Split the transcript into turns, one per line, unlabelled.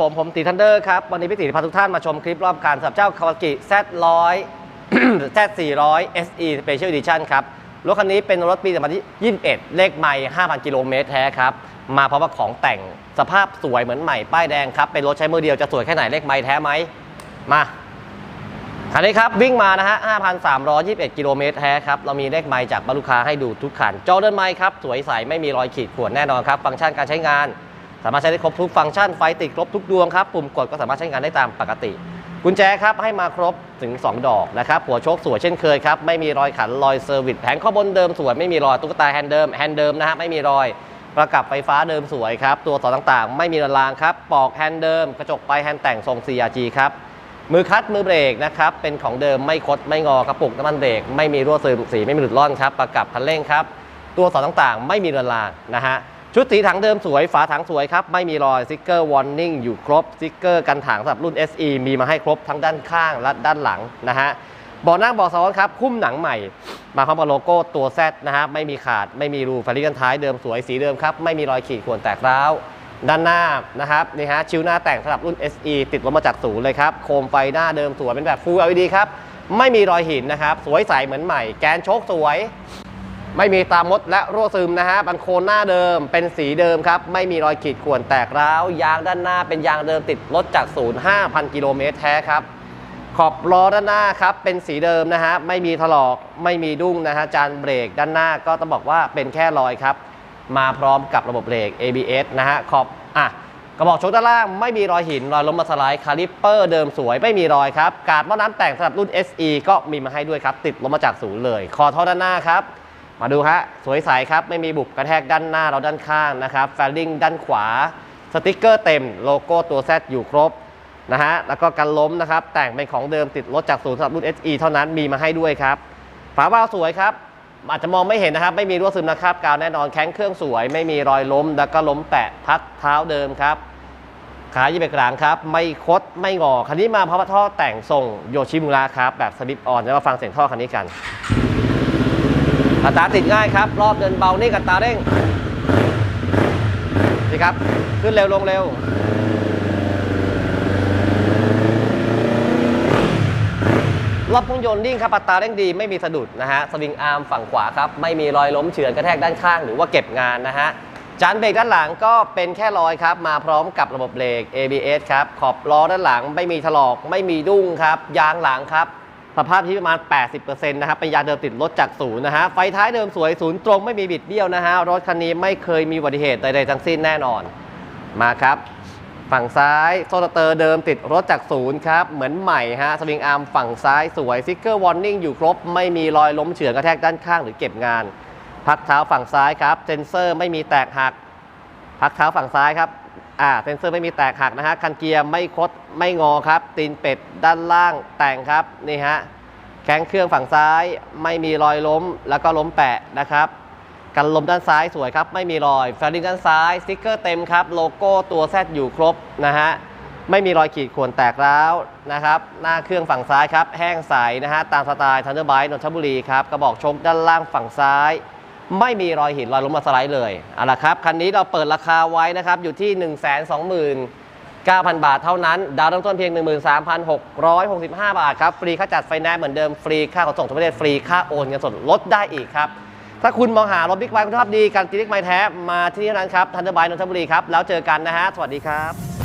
ผม ผมตีทันเดอร์ครับ วันนี้พี่ตีพาทุกท่านมาชมคลิปรอบการสำหรับเจ้า Kawasaki Z100 Z400 SE Special Edition ครับ รถคันนี้เป็นรถปี2021 เลขใหม่ 5,000 กิโลเมตรแท้ครับ มาพร้อมกับของแต่งสภาพสวยเหมือนใหม่ ป้ายแดงครับ เป็นรถใช้มือเดียวจะสวยแค่ไหนเลขใหม่แท้ไหม มาคันนี้ครับวิ่งมานะฮะ 5,321 กิโลเมตรแท้ครับ เรามีเลขไมล์จากบรรลุคาให้ดูทุกคัน จอเดินไมล์ครับ สวยใสไม่มีรอยขีดข่วนแน่นอนครับ ฟังก์ชันการใช้งาน สามารถใช้ได้ครบทุกฟังก์ชันไฟติดครบทุกดวงครับปุ่มกดก็สามารถใช้งานได้ตามปกติ กุญแจครับให้มาครบถึง 2 ดอกนะครับหัวโชคสวยเช่นเคยครับไม่มีรอยขันรอยเซอร์วิสแผงข้อบนเดิมสวยไม่มีรอยตุ๊กตาแฮนด์เดิมแฮนด์เดิมนะฮะไม่มีรอยประกับไฟฟ้าเดิมสวยครับ ตัวต่อต่างๆ ไม่มีรางครับ ปอกแฮนด์เดิม กระจกไปแฮนด์แต่งทรง CRG ครับ มือคัดมือเบรกนะครับ เป็นของเดิมไม่คดไม่งอกระปุกน้ำมันเบรก ไม่มีรั่วซึมสีไม่มีหลุดร่อนครับ ประกับคันเร่งครับ ตัวสอต่างๆ ไม่มีเรือนรางนะฮะ ชุดสีถังเดิมสวย ฝาถังสวยครับ ไม่มีรอยสติกเกอร์วอร์นิ่งอยู่ครบสติกเกอร์กันถังสำหรับรุ่น SE มีมาให้ครบทั้งด้านข้างและด้านหลังนะฮะเบาะนั่งเบาะซ้อนครับคุ้มหนังใหม่ มาพร้อมกับโลโก้ตัว Z นะฮะไม่มีขาดไม่มีรูฟาริกันท้ายเดิมสวยสีเดิมครับ ไม่มีรอยขีดข่วนแตกร้าวด้านหน้านะครับนี่ฮะชิวหน้าแต่งสำหรับรุ่น SE ติดรถมาจากศูนย์เลยครับ โคมไฟหน้าเดิมสวยเป็นแบบ Full LED ครับ ไม่มีรอยหินนะครับ สวยใสเหมือนใหม่ แกนโชคสวย ไม่มีตามมดและรั่วซึมนะฮะบันโคนหน้าเดิมเป็นสีเดิมครับ ไม่มีรอยขีดข่วนแตกร้าว ยางด้านหน้าเป็นยางเดิมติดรถจากศูนย์5,000กิโลเมตรแท้ครับ ขอบล้อด้านหน้าครับ เป็นสีเดิมนะฮะ ไม่มีถลอก ไม่มีดุ้งนะฮะ จานเบรกด้านหน้าก็ต้องบอกว่าเป็นแค่รอยครับ มาพร้อมกับระบบเบรก ABS นะฮะ ขอบ อะ กระบอกโชคด้านล่างไม่มีรอยหิน รอยล้มมาสไลด์คาลิปเปอร์เดิมสวย ไม่มีรอยครับ กาดหม้อน้ำแต่งสำหรับรุ่น SE ก็มีมาให้ด้วยครับ ติดลงมาจากศูนย์เลย คอท่อด้านหน้าครับ มาดูฮะสวยใสครับ ไม่มีบุบกระแทกด้านหน้าเราด้านข้างนะครับแฟลลิงด้านขวา สติกเกอร์เต็มโลโก้ตัว Z อยู่ครบนะฮะแล้วก็กันล้มนะครับ แต่งเป็นของเดิมติดรถจากศูนย์สำหรับรุ่น SE เท่านั้นมีมาให้ด้วยครับ ฝาบ้าสวยครับ อาจจะมองไม่เห็นนะครับ ไม่มีรั่วซึมนะครับกาวแน่นอนแข็งเครื่องสวย ไม่มีรอยล้ม แล้วก็ล้มแปะพักเท้าเดิมครับขายี่เบกลางครับ ไม่คดไม่งอคันนี้มาพร้อมกับท่อแต่งทรงโยชิมุระครับแบบสลิปออนเดี๋ยวมาฟังเสียงท่อคันนี้กัน อัตราติดง่ายครับ รอบเดินเบานี่กับตาเร่งนี่ครับ ขึ้นเร็วลงเร็ว รอบเครื่งยนต์นิ่งครับอัตราเร่งดีไม่มีสะดุดนะฮะ สวิงอาร์มฝั่งขวาครับ ไม่มีรอยล้มเฉือนกระแทกด้านข้างหรือว่าเก็บงานนะฮะจานเบรกด้านหลังก็เป็นแค่รอยครับ มาพร้อมกับระบบเบรก ABS ครับ ขอบล้อด้านหลังไม่มีถลอกไม่มีดุ้งครับ ยางหลังครับ สภาพที่ประมาณ 80%นะครับเป็นยาเดิมติดรถจากศูนย์นะฮะไฟท้ายเดิมสวยศูนย์ตรงไม่มีบิดเบี้ยวนะฮะรถคันนี้ไม่เคยมีอุบัติเหตุใดๆทั้งสิ้นแน่นอนมาครับฝั่งซ้ายโซลเตอร์เดิมติดรถจากศูนย์ครับ เหมือนใหม่ฮะสวิงอาร์มฝั่งซ้ายสวยซิกเกอร์วอร์นิ่งอยู่ครบ ไม่มีรอยล้มเฉือนกระแทกด้านข้างหรือเก็บงาน พักเท้าฝั่งซ้ายครับ เซนเซอร์ไม่มีแตกหัก พักเท้าฝั่งซ้ายครับ อ่าเซนเซอร์ไม่มีแตกหักนะฮะคันเกียร์ไม่คดไม่งอครับตีนเป็ดด้านล่างแต่งครับนี่ฮะแข้งเครื่องฝั่งซ้ายไม่มีรอยล้มแล้วก็ล้มแปะนะครับกันลมด้านซ้ายสวยครับไม่มีรอยแฟลลิงด้านซ้ายสติ๊กเกอร์เต็มครับโลโก้ตัว Z อยู่ครบนะฮะไม่มีรอยขีดข่วนแตกร้าวนะครับหน้าเครื่องฝั่งซ้ายครับแห้งใสนะฮะตามสไตล์ทันเดอร์ไบต์นนทบุรีครับกระบอกชกด้านล่างฝั่งซ้าย ไม่มีรอยหินรอยล้มมาสไลด์เลยเอาละครับคันนี้เราเปิดราคาไว้นะครับอยู่ที่ 1 2 9 0 0 0 บาทเท่านั้น ดาวเริ่มต้นเพียง 13,665 บาทครับ ฟรีค่าจัดไฟแนนซ์เหมือนเดิม ฟรีค่าขนส่งทั่วประเทศ ฟรีค่าโอนเงินสดลดได้อีกครับ ถ้าคุณมองหารถบิ๊กไบค์คุณภาพดีการตีเล็กไม้แท้ มาที่นี่เท่านั้นครับทันเดอร์ไบค์นนทบุรีครับ แล้วเจอกันนะฮะ สวัสดีครับ